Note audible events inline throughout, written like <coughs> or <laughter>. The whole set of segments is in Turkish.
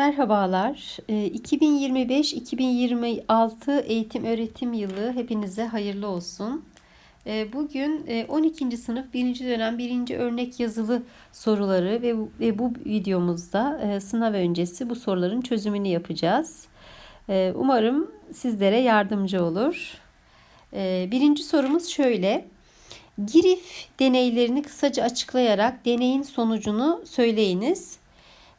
Merhabalar. Ee, 2025-2026 eğitim öğretim yılı hepinize hayırlı olsun. Ee, Bugün e, 12. sınıf 1. dönem 1. örnek yazılı soruları ve bu, ve bu videomuzda e, sınav öncesi bu soruların çözümünü yapacağız. Ee, Umarım sizlere yardımcı olur. Ee, Birinci sorumuz şöyle. Girif deneylerini kısaca açıklayarak deneyin sonucunu söyleyiniz.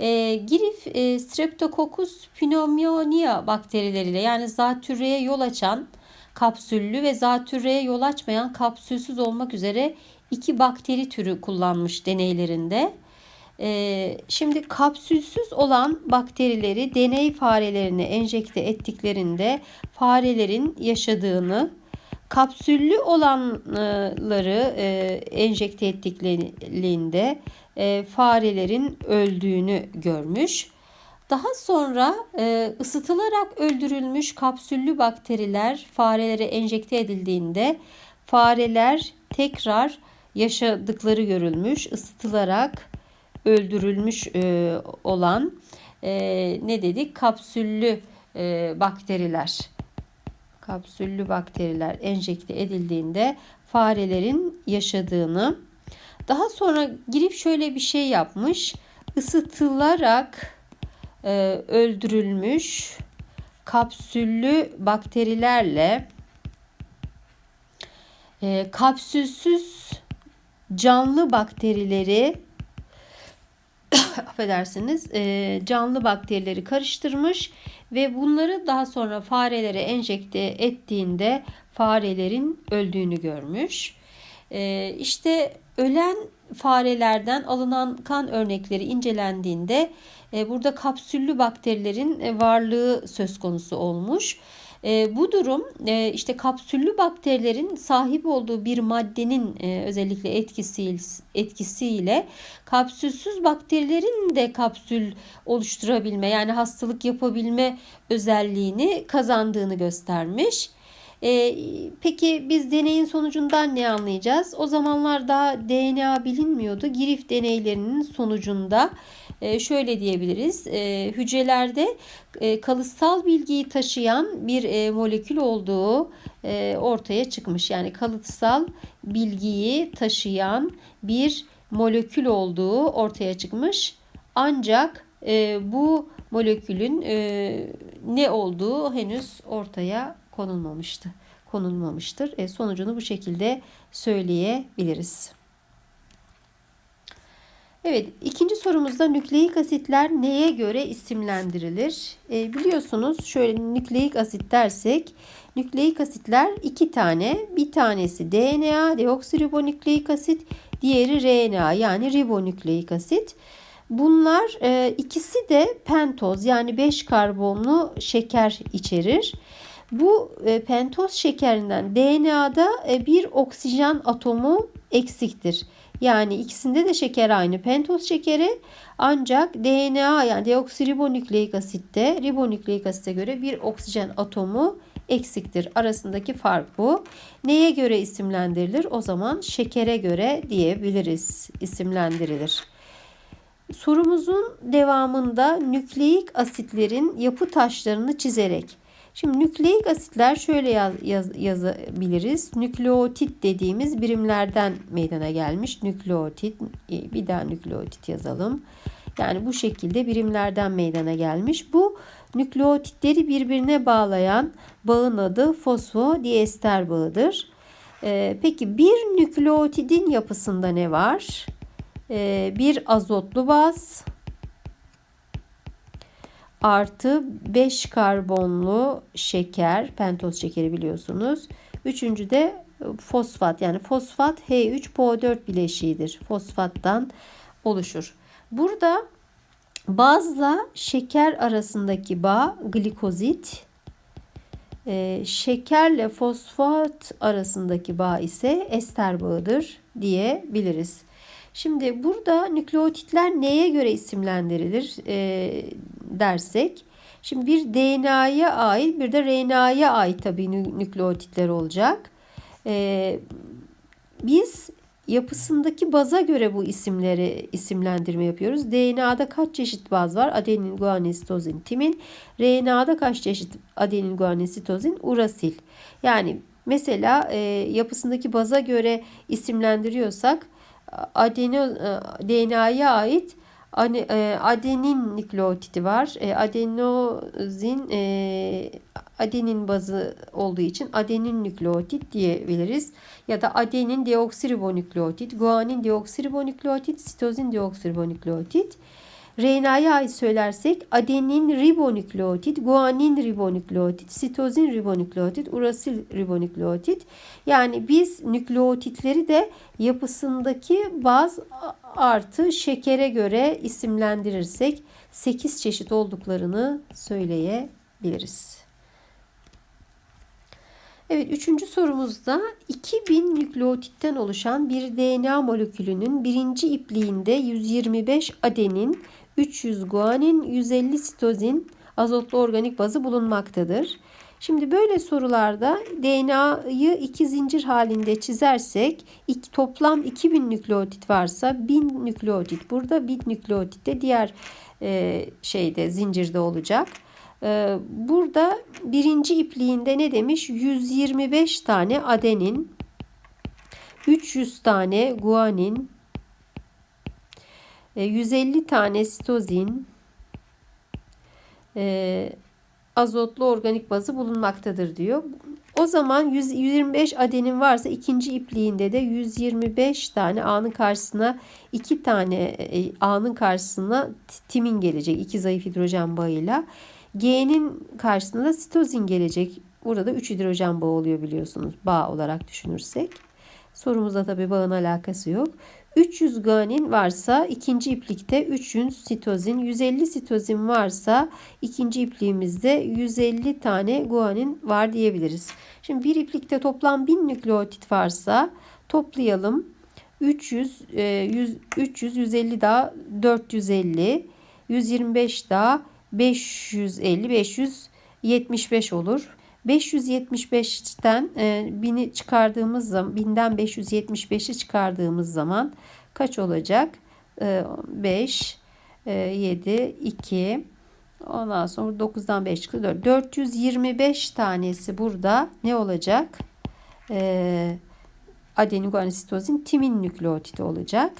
E, girif e, Streptococcus pneumonia bakterileriyle yani zatürreye yol açan kapsüllü ve zatürreye yol açmayan kapsülsüz olmak üzere iki bakteri türü kullanmış deneylerinde. E, şimdi kapsülsüz olan bakterileri deney farelerine enjekte ettiklerinde farelerin yaşadığını, kapsüllü olanları e, enjekte ettiklerinde e, farelerin öldüğünü görmüş. Daha sonra e, ısıtılarak öldürülmüş kapsüllü bakteriler farelere enjekte edildiğinde fareler tekrar yaşadıkları görülmüş. Isıtılarak öldürülmüş e, olan e, ne dedik? Kapsüllü e, bakteriler. Kapsüllü bakteriler enjekte edildiğinde farelerin yaşadığını daha sonra girip şöyle bir şey yapmış. Isıtılarak e, öldürülmüş kapsüllü bakterilerle e, kapsülsüz canlı bakterileri <coughs> affedersiniz e, canlı bakterileri karıştırmış ve bunları daha sonra farelere enjekte ettiğinde farelerin öldüğünü görmüş. E, işte ölen farelerden alınan kan örnekleri incelendiğinde e, burada kapsüllü bakterilerin e, varlığı söz konusu olmuş. E, bu durum işte kapsüllü bakterilerin sahip olduğu bir maddenin özellikle etkisi, etkisiyle kapsülsüz bakterilerin de kapsül oluşturabilme yani hastalık yapabilme özelliğini kazandığını göstermiş. E, peki biz deneyin sonucundan ne anlayacağız? O zamanlar daha DNA bilinmiyordu. Girif deneylerinin sonucunda e, şöyle diyebiliriz. E, hücrelerde e, kalıtsal bilgiyi taşıyan bir e, molekül olduğu e, ortaya çıkmış. Yani kalıtsal bilgiyi taşıyan bir molekül olduğu ortaya çıkmış. Ancak e, bu molekülün e, ne olduğu henüz ortaya konulmamıştı. Konulmamıştır. E, sonucunu bu şekilde söyleyebiliriz. Evet, ikinci sorumuzda nükleik asitler neye göre isimlendirilir? E, biliyorsunuz şöyle nükleik asit dersek, nükleik asitler iki tane. Bir tanesi DNA, deoksiribonükleik asit, diğeri RNA yani ribonükleik asit. Bunlar e, ikisi de pentoz yani 5 karbonlu şeker içerir. Bu e, pentoz şekerinden DNA'da e, bir oksijen atomu eksiktir. Yani ikisinde de şeker aynı pentoz şekeri ancak DNA yani deoksiribonükleik asitte ribonükleik asite göre bir oksijen atomu eksiktir. Arasındaki fark bu. Neye göre isimlendirilir? O zaman şekere göre diyebiliriz. isimlendirilir. Sorumuzun devamında nükleik asitlerin yapı taşlarını çizerek Şimdi nükleik asitler şöyle yaz, yaz, yazabiliriz. Nükleotit dediğimiz birimlerden meydana gelmiş. Nükleotit e, bir daha nükleotit yazalım. Yani bu şekilde birimlerden meydana gelmiş. Bu nükleotitleri birbirine bağlayan bağın adı fosfodiester bağıdır. Ee, peki bir nükleotidin yapısında ne var? Ee, bir azotlu baz, artı 5 karbonlu şeker, pentoz şekeri biliyorsunuz. Üçüncü de fosfat yani fosfat H3PO4 bileşiğidir. Fosfattan oluşur. Burada bazla şeker arasındaki bağ glikozit, e, şekerle fosfat arasındaki bağ ise ester bağıdır diyebiliriz. Şimdi burada nükleotitler neye göre isimlendirilir e, dersek. Şimdi bir DNA'ya ait bir de RNA'ya ait tabii nükleotitler olacak. E, biz yapısındaki baza göre bu isimleri isimlendirme yapıyoruz. DNA'da kaç çeşit baz var? Adenin, guanin, sitozin, timin. RNA'da kaç çeşit adenin, guanin, sitozin, urasil. Yani mesela e, yapısındaki baza göre isimlendiriyorsak adeno, e, DNA'ya ait adenin nükleotidi var. E, adenozin adenin bazı olduğu için adenin nükleotit diyebiliriz. Ya da adenin deoksiribonükleotit, guanin deoksiribonükleotit, sitozin deoksiribonükleotit. RNA'ya ait söylersek adenin ribonükleotit, guanin ribonükleotit, sitozin ribonükleotit, urasil ribonükleotit. Yani biz nükleotitleri de yapısındaki baz artı şekere göre isimlendirirsek 8 çeşit olduklarını söyleyebiliriz. Evet üçüncü sorumuzda 2000 nükleotitten oluşan bir DNA molekülünün birinci ipliğinde 125 adenin, 300 guanin, 150 sitozin azotlu organik bazı bulunmaktadır. Şimdi böyle sorularda DNA'yı iki zincir halinde çizersek iki, toplam 2000 nükleotit varsa 1000 nükleotit burada 1000 nükleotit de diğer e, şeyde zincirde olacak. E, burada birinci ipliğinde ne demiş? 125 tane adenin, 300 tane guanin, 150 e, tane sitozin, e, azotlu organik bazı bulunmaktadır diyor. O zaman 125 adenin varsa ikinci ipliğinde de 125 tane A'nın karşısına 2 tane e, A'nın karşısına timin gelecek. iki zayıf hidrojen bağıyla. G'nin karşısına da sitozin gelecek. Burada 3 hidrojen bağı oluyor biliyorsunuz. Bağ olarak düşünürsek. Sorumuzda tabi bağın alakası yok. 300 guanin varsa ikinci iplikte 300 sitozin, 150 sitozin varsa ikinci ipliğimizde 150 tane guanin var diyebiliriz. Şimdi bir iplikte toplam 1000 nükleotit varsa toplayalım. 300, 100, 300, 150 daha 450, 125 daha 550, 575 olur. 575'ten e, 1000'i çıkardığımız zaman 1000'den 575'i çıkardığımız zaman kaç olacak? E, 5 e, 7 2 ondan sonra 9'dan 5 çıktı 4. 425 tanesi burada ne olacak? E, adenogensitozin timin nükleotidi olacak.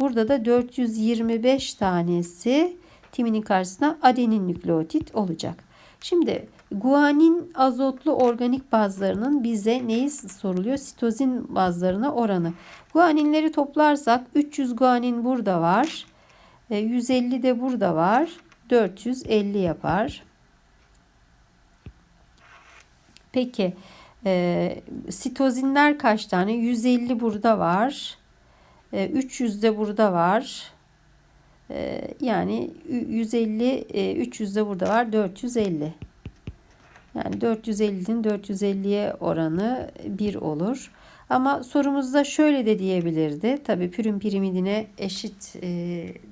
Burada da 425 tanesi timinin karşısına adenin nükleotit olacak. Şimdi Guanin azotlu organik bazlarının bize neyi soruluyor? Sitozin bazlarına oranı. Guaninleri toplarsak 300 guanin burada var. 150 e, de burada var. 450 yapar. Peki e, sitozinler kaç tane? 150 burada var. E, 300 de burada var. E, yani 150 e, 300 de burada var. 450. Yani 450'nin 450'ye oranı 1 olur. Ama sorumuzda şöyle de diyebilirdi. Tabi pürüm pirimidine eşit e,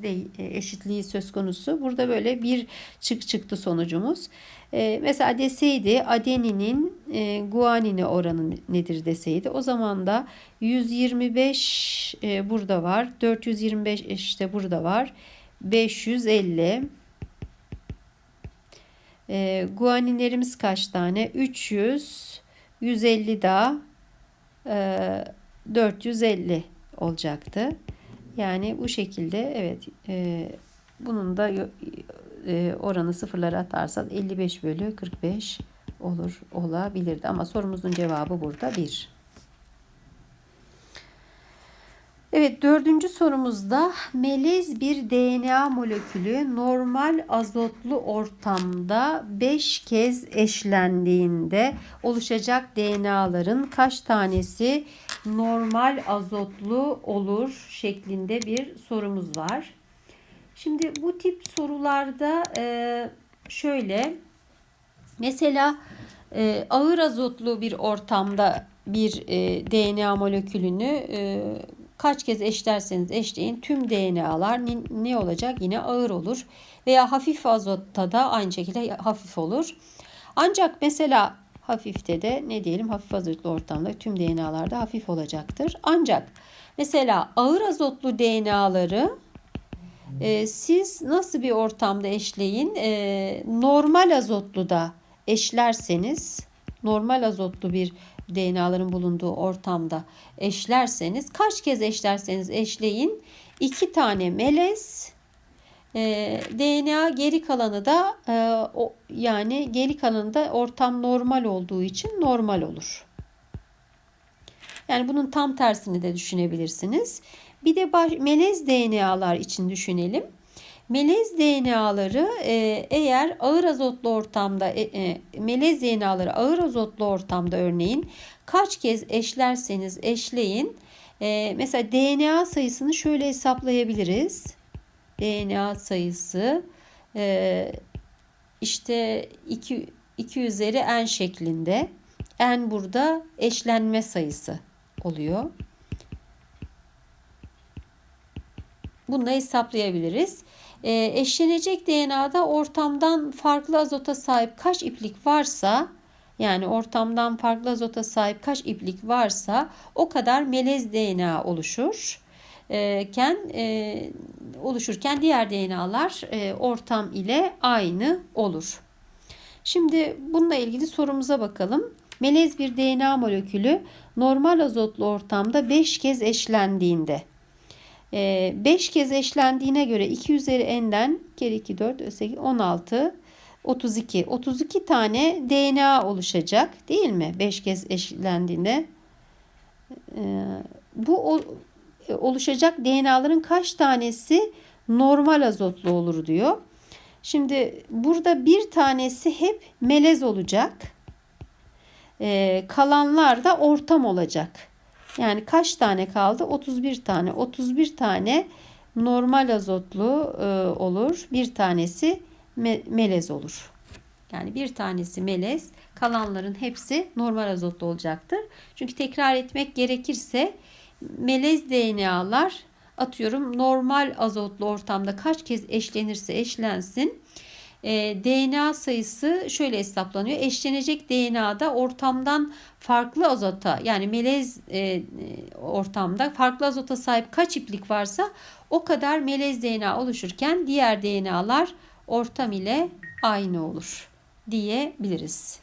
e, eşitliği söz konusu. Burada böyle bir çık çıktı sonucumuz. E, mesela deseydi adeninin e, guanine oranı nedir deseydi. O zaman da 125 e, burada var. 425 işte burada var. 550 e, guaninlerimiz kaç tane? 300, 150 daha e, 450 olacaktı. Yani bu şekilde evet e, bunun da e, oranı sıfırlara atarsak 55 bölü 45 olur olabilirdi. Ama sorumuzun cevabı burada 1. Evet dördüncü sorumuzda melez bir DNA molekülü normal azotlu ortamda 5 kez eşlendiğinde oluşacak DNA'ların kaç tanesi normal azotlu olur şeklinde bir sorumuz var. Şimdi bu tip sorularda e, şöyle mesela e, ağır azotlu bir ortamda bir e, DNA molekülünü kaç kez eşlerseniz eşleyin tüm DNA'lar ne, olacak? Yine ağır olur. Veya hafif azotta da aynı şekilde hafif olur. Ancak mesela hafifte de ne diyelim hafif azotlu ortamda tüm DNA'larda hafif olacaktır. Ancak Mesela ağır azotlu DNA'ları e, siz nasıl bir ortamda eşleyin? E, normal azotlu da eşlerseniz, normal azotlu bir DNA'ların bulunduğu ortamda eşlerseniz, kaç kez eşlerseniz eşleyin, iki tane melez e, DNA geri kalanı da e, o, yani geri kalanı da ortam normal olduğu için normal olur. Yani bunun tam tersini de düşünebilirsiniz. Bir de baş, melez DNA'lar için düşünelim. Melez DNA'ları e, eğer ağır azotlu ortamda e, e, melez DNA'ları ağır azotlu ortamda örneğin kaç kez eşlerseniz eşleyin. E, mesela DNA sayısını şöyle hesaplayabiliriz. DNA sayısı e, işte 2, 2 üzeri n şeklinde. N burada eşlenme sayısı oluyor. Bunu hesaplayabiliriz. E, eşlenecek DNA'da ortamdan farklı azota sahip kaç iplik varsa yani ortamdan farklı azota sahip kaç iplik varsa o kadar melez DNA oluşur. Ken e, oluşurken diğer DNA'lar e, ortam ile aynı olur. Şimdi bununla ilgili sorumuza bakalım. Melez bir DNA molekülü normal azotlu ortamda 5 kez eşlendiğinde 5 ee, kez eşlendiğine göre 2 üzeri n'den kere 2 4 8 16 32 32 tane DNA oluşacak değil mi? 5 kez eşlendiğinde ee, bu oluşacak DNA'ların kaç tanesi normal azotlu olur diyor. Şimdi burada bir tanesi hep melez olacak. Ee, kalanlar da ortam olacak. Yani kaç tane kaldı? 31 tane. 31 tane normal azotlu e, olur. Bir tanesi me melez olur. Yani bir tanesi melez, kalanların hepsi normal azotlu olacaktır. Çünkü tekrar etmek gerekirse melez DNA'lar atıyorum normal azotlu ortamda kaç kez eşlenirse eşlensin e, DNA sayısı şöyle hesaplanıyor. Eşlenecek DNA'da ortamdan farklı azota yani melez e, ortamda farklı azota sahip kaç iplik varsa o kadar melez DNA oluşurken diğer DNA'lar ortam ile aynı olur diyebiliriz.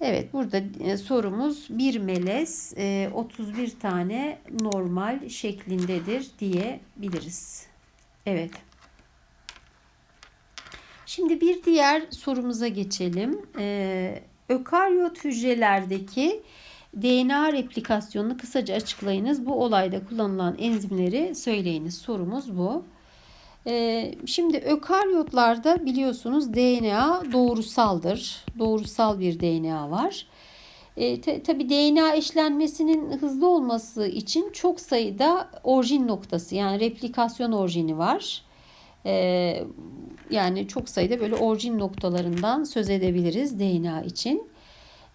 Evet burada e, sorumuz bir melez e, 31 tane normal şeklindedir diyebiliriz. Evet. Şimdi bir diğer sorumuza geçelim. Ee, ökaryot hücrelerdeki DNA replikasyonunu kısaca açıklayınız. Bu olayda kullanılan enzimleri söyleyiniz. Sorumuz bu. Ee, şimdi ökaryotlarda biliyorsunuz DNA doğrusaldır. Doğrusal bir DNA var. E, Tabi DNA eşlenmesinin hızlı olması için çok sayıda orijin noktası yani replikasyon orijini var. E, yani çok sayıda böyle orijin noktalarından söz edebiliriz DNA için.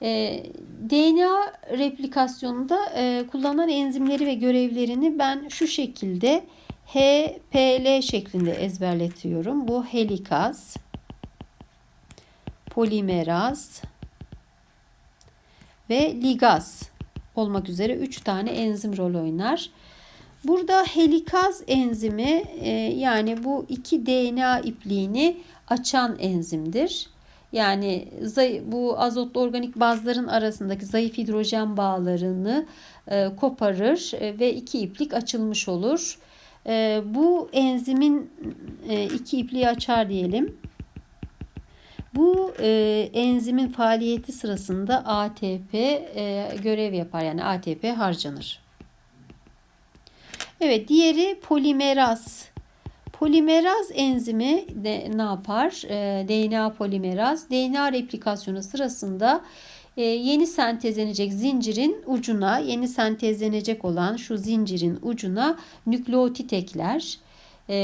E, DNA replikasyonunda e, kullanılan enzimleri ve görevlerini ben şu şekilde HPL şeklinde ezberletiyorum. Bu helikaz, polimeraz ve ligaz olmak üzere 3 tane enzim rol oynar. Burada helikaz enzimi e, yani bu iki DNA ipliğini açan enzimdir. Yani bu azotlu organik bazların arasındaki zayıf hidrojen bağlarını e, koparır e, ve iki iplik açılmış olur. Bu enzimin iki ipliği açar diyelim. Bu enzimin faaliyeti sırasında ATP görev yapar yani ATP harcanır. Evet diğeri polimeraz. Polimeraz enzimi de ne yapar? E, ee, DNA polimeraz DNA replikasyonu sırasında e, yeni sentezlenecek zincirin ucuna yeni sentezlenecek olan şu zincirin ucuna nükleotit ekler. Ee,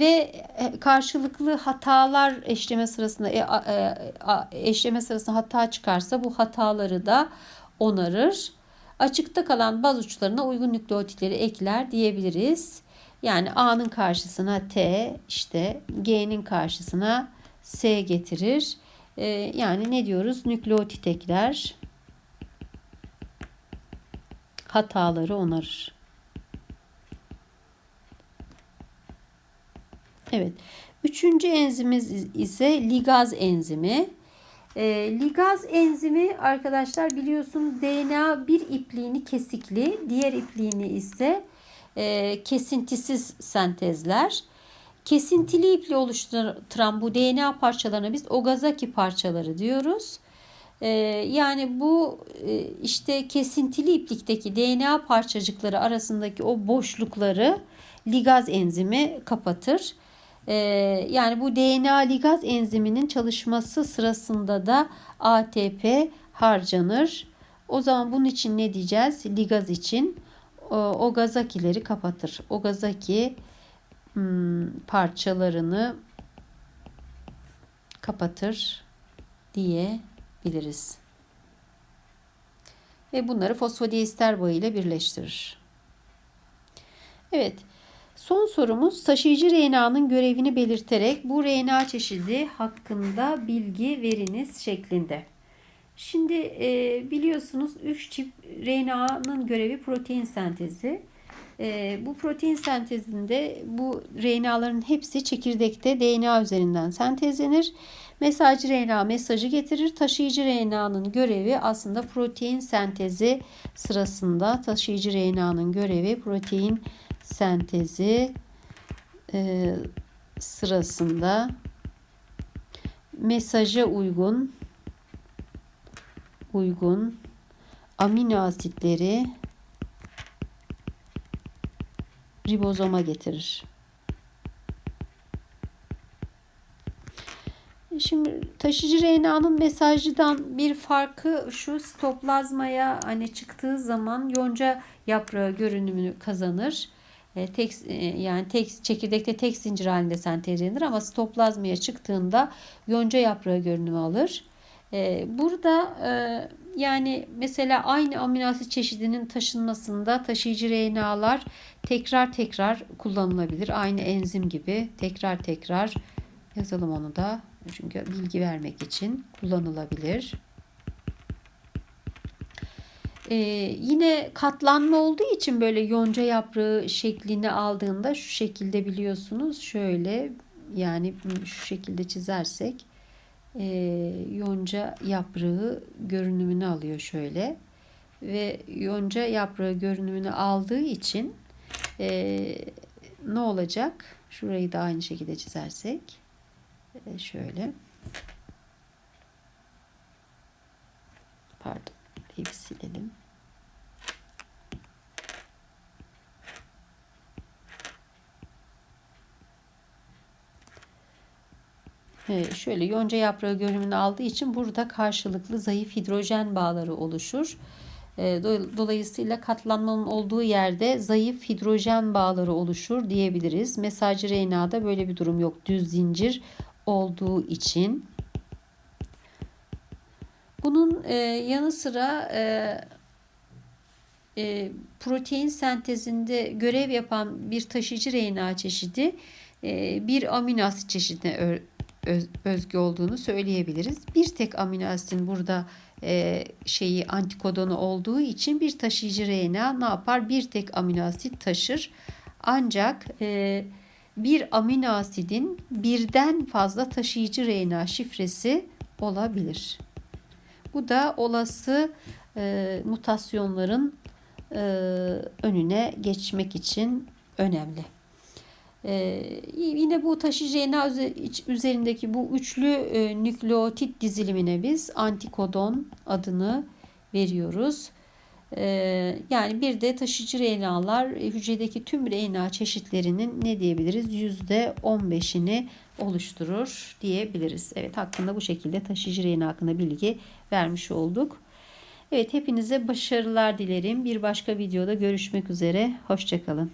ve e, karşılıklı hatalar eşleme sırasında e, e, eşleme sırasında hata çıkarsa bu hataları da onarır Açıkta kalan baz uçlarına uygun nükleotitleri ekler diyebiliriz. Yani A'nın karşısına T, işte G'nin karşısına S getirir. Ee, yani ne diyoruz? Nükleotit ekler hataları onarır. Evet. Üçüncü enzimiz ise ligaz enzimi. E, ligaz enzimi arkadaşlar biliyorsunuz DNA bir ipliğini kesikli, diğer ipliğini ise e, kesintisiz sentezler. Kesintili ipli oluşturan bu DNA parçalarına biz Ogazaki parçaları diyoruz. Ee, yani bu e, işte kesintili iplikteki DNA parçacıkları arasındaki o boşlukları ligaz enzimi kapatır. Ee, yani bu DNA ligaz enziminin çalışması sırasında da ATP harcanır. O zaman bunun için ne diyeceğiz? Ligaz için o gazakileri kapatır. O gazaki hmm, parçalarını kapatır diyebiliriz. Ve bunları fosfodiester bağı ile birleştirir. Evet. Son sorumuz taşıyıcı RNA'nın görevini belirterek bu RNA çeşidi hakkında bilgi veriniz şeklinde. Şimdi e, biliyorsunuz 3 çift RNA'nın görevi protein sentezi. E, bu protein sentezinde bu RNA'ların hepsi çekirdekte DNA üzerinden sentezlenir. Mesajcı RNA mesajı getirir. Taşıyıcı RNA'nın görevi aslında protein sentezi sırasında taşıyıcı RNA'nın görevi protein sentezi e, sırasında mesaja uygun uygun amino asitleri ribozoma getirir. Şimdi taşıyıcı RNA'nın mesajdan bir farkı şu sitoplazmaya hani çıktığı zaman yonca yaprağı görünümünü kazanır. E, tek e, yani tek çekirdekte tek zincir halinde sentezlenir ama sitoplazmaya çıktığında yonca yaprağı görünümü alır. E, burada yani mesela aynı amino asit çeşidinin taşınmasında taşıyıcı RNA'lar tekrar tekrar kullanılabilir. Aynı enzim gibi tekrar tekrar yazalım onu da. Çünkü bilgi vermek için kullanılabilir. Ee, yine katlanma olduğu için böyle yonca yaprağı şeklini aldığında şu şekilde biliyorsunuz. Şöyle yani şu şekilde çizersek e, yonca yaprağı görünümünü alıyor şöyle. Ve yonca yaprağı görünümünü aldığı için e, ne olacak? Şurayı da aynı şekilde çizersek e, şöyle pardon bir silelim. Şöyle yonca yaprağı görünümünü aldığı için burada karşılıklı zayıf hidrojen bağları oluşur. E, dolayısıyla katlanmanın olduğu yerde zayıf hidrojen bağları oluşur diyebiliriz. Mesajcı RNA'da böyle bir durum yok. Düz zincir olduğu için. Bunun e, yanı sıra e, e, protein sentezinde görev yapan bir taşıyıcı RNA çeşidi bir amino asit çeşidine öz, özgü olduğunu söyleyebiliriz. Bir tek amino asitin burada e, şeyi antikodonu olduğu için bir taşıyıcı RNA ne yapar? Bir tek amino asit taşır. Ancak e, bir amino asidin birden fazla taşıyıcı RNA şifresi olabilir. Bu da olası e, mutasyonların e, önüne geçmek için önemli. Ee, yine bu taşıyıcı RNA üzerindeki bu üçlü e, nükleotit dizilimine biz antikodon adını veriyoruz. Ee, yani bir de taşıyıcı RNA'lar e, hücredeki tüm RNA çeşitlerinin ne diyebiliriz? %15'ini oluşturur diyebiliriz. Evet hakkında bu şekilde taşıyıcı RNA hakkında bilgi vermiş olduk. Evet hepinize başarılar dilerim. Bir başka videoda görüşmek üzere. Hoşçakalın.